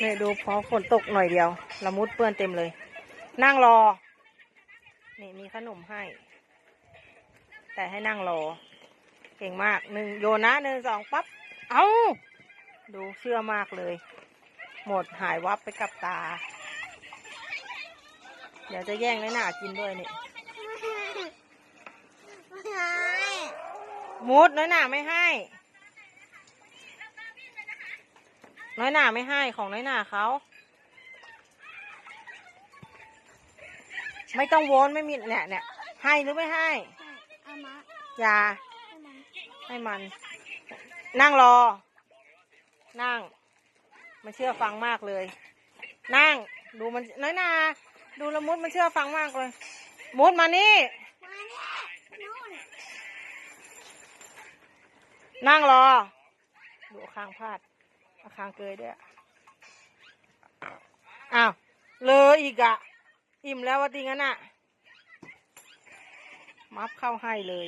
เนี่ยดูพอฝนตกหน่อยเดียวละมุดเปื้อนเต็มเลย นั่งรอ นี่มีขนมให้ แต่ให้นั่งรอ เก่งมากหนึ่งโยนนะหนึ่งสองปั๊บ เอาดูเชื่อมากเลย หมดหายวับไปกับตา เดี๋ยวจะแย่งน้อยหนากินด้วยนี่มุดน้อยหนาไม่ให้ น้อยหนาไม่ให้ของน้อยหนาเขาไม่ต้องโวนไม่มีเนี่ยเนี่ยให้หรือไม่ให้เอามาอย่าให้มันให้มันนั่งรอ นั่ง มันเชื่อฟังมากเลย นั่ง ดูมันน้อยหนา ดูละมุดมันเชื่อฟังมากเลย มุดมานี่มาเนี่ยนู่นนั่งรอ ดูเอาคางพาดเอาคางเกยด้วยอ้าวเลยอีกอะอิ่มแล้ววะติงั้นอะมับเข้าให้เลย